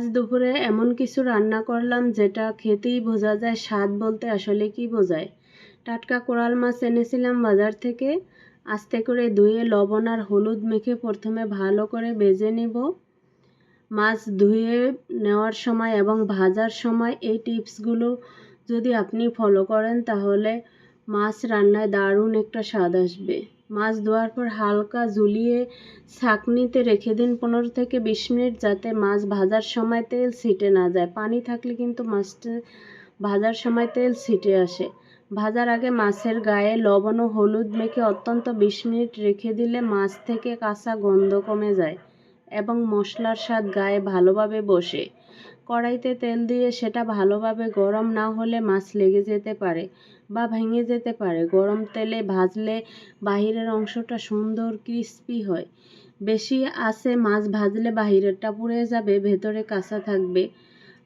আজ দুপুরে এমন কিছু রান্না করলাম যেটা খেতেই বোঝা যায় স্বাদ বলতে আসলে কি বোঝায়। টাটকা কোরাল মাছ এনেছিলাম বাজার থেকে। আস্তে করে ধুয়ে লবণ আর হলুদ মেখে প্রথমে ভালো করে ভেজে নেব। মাছ ধুয়ে নেওয়ার সময় এবং ভাজার সময় এই টিপসগুলো যদি আপনি ফলো করেন তাহলে মাছ রান্নায় দারুণ একটা স্বাদ আসবে। মাছ ধোয়ার পর হালকা ঝুলিয়ে ছাঁকনিতে রেখে দিন পনেরো থেকে বিশ মিনিট যাতে মাছ ভাজার সময় তেল ছিটে না যায়। পানি থাকলে কিন্তু মাছটা ভাজার সময় তেল ছিটে আসে। ভাজার আগে মাছের গায়ে লবণ ও হলুদ মেখে অত্যন্ত বিশ মিনিট রেখে দিলে মাছ থেকে কাঁচা গন্ধ কমে যায় এবং মশলার স্বাদ গায়ে ভালোভাবে বসে। কড়াইতে তেল দিয়ে সেটা ভালোভাবে গরম না হলে মাছ লেগে যেতে পারে বা ভেঙে যেতে পারে। গরম তেলে ভাজলে বাহিরের অংশটা সুন্দর ক্রিস্পি হয়। বেশি আছে মাছ ভাজলে বাহিরেরটা পুড়ে যাবে, ভেতরে কাঁচা থাকবে।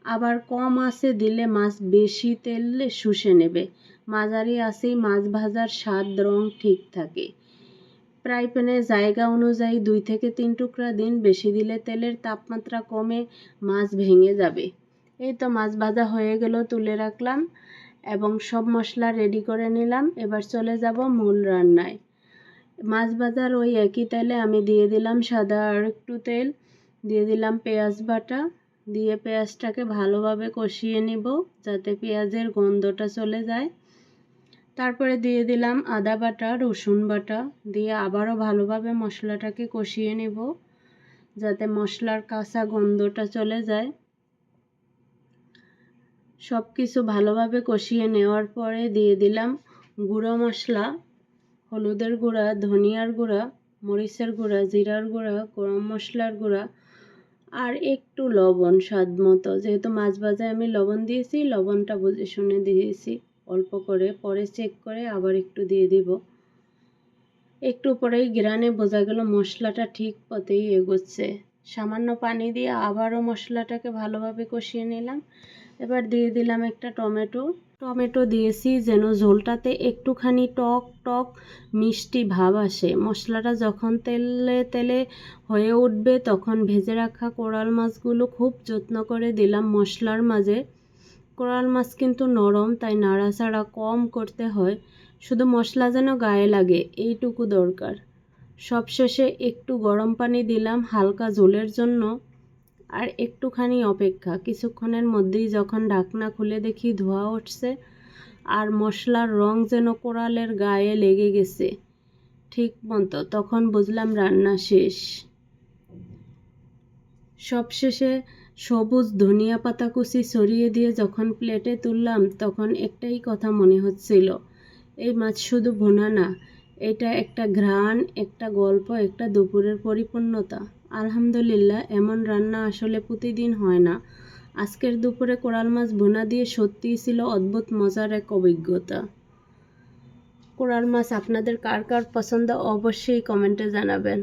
আবার কম আছে দিলে মাছ বেশি তেল শুষে নেবে। মাঝারি আছেই মাছ ভাজার স্বাদ, রং ঠিক থাকে। ফ্রাই প্যানে জায়গা অনুযায়ী দুই থেকে তিন টুকরা দিন বেশি দিলে তেলের তাপমাত্রা কমে মাছ ভেঙে যাবে। এই তো মাছ ভাজা হয়ে গেল, তুলে রাখলাম এবং সব মশলা রেডি করে নিলাম। এবার চলে যাব মূল রান্নায়। মাছ ভাজার ওই একই তেলে আমি দিয়ে দিলাম সাদা আর একটু তেল, দিয়ে দিলাম পেঁয়াজ বাটা, দিয়ে পেঁয়াজটাকে ভালোভাবে কষিয়ে নিব যাতে পেঁয়াজের গন্ধটা চলে যায়। তারপরে দিয়ে দিলাম আদা বাটা, রসুন বাটা। দিয়ে আবারও ভালোভাবে মশলাটাকে কষিয়ে নেব, যাতে মশলার কাঁচা গন্ধটা চলে যায়। সব কিছু ভালোভাবে কষিয়ে নেওয়ার পরে দিয়ে দিলাম গুঁড়ো মশলা, হলুদের গুঁড়া, ধনিয়ার গুঁড়া, মরিচের গুঁড়া, জিরার গুঁড়া, গরম মশলার গুঁড়া, আর একটু লবণ স্বাদ মতো। যেহেতু মাছ ভাজায় আমি লবণ দিয়েছি, লবণটা বুঝে শুনে দিয়েছি। অল্প করে, পরে চেক করে আবার একটু দিয়ে দিব। একটু পরেই গ্রানে বোঝা গেল মশলাটা ঠিক পথেই এগোচ্ছে। সামান্য পানি দিয়ে আবারও মশলাটাকে ভালোভাবে কষিয়ে নিলাম। এবার দিয়ে দিলাম একটা টমেটো। টমেটো দিয়েছি যেন ঝোলটাতে একটুখানি টক টক, মিষ্টি ভাব আসে। মশলাটা যখন তেলে তেলে হয়ে উঠবে তখন ভেজে রাখা কোরাল মাছগুলো খুব যত্ন করে দিলাম মশলার মাঝে। কোরাল মাছ কিন্তু নরম, তাই নাড়াচাড়া কম করতে হয়। শুধু মশলা যেন গায়ে লাগে, এইটুকু দরকার। সবশেষে একটু গরম পানি দিলাম হালকা ঝোলের জন্য। আর একটুখানি অপেক্ষা, কিছুক্ষণের মধ্যেই যখন ঢাকনা খুলে দেখি ধোয়া উঠছে আর মশলার রং যেন কোরালের গায়ে লেগে গেছে। ঠিক মতো, তখন বুঝলাম রান্না শেষ। সবশেষে সবুজ ধনিয়া পাতা কুচি ছড়িয়ে দিয়ে যখন প্লেটে তুললাম, তখন একটাই কথা মনে হচ্ছিল, এই মাছ শুধু ভোনা না, এটা একটা ঘ্রাণ, একটা গল্প, একটা দুপুরের পরিপূর্ণতা। আলহামদুলিল্লাহ, এমন রান্না আসলে প্রতিদিন হয় না। আজকের দুপুরে কোরাল মাছ ভুনা দিয়ে সত্যিই ছিল অদ্ভুত মজার এক অভিজ্ঞতা। কোরাল মাছ আপনাদের কার কার পছন্দ অবশ্যই কমেন্টে জানাবেন।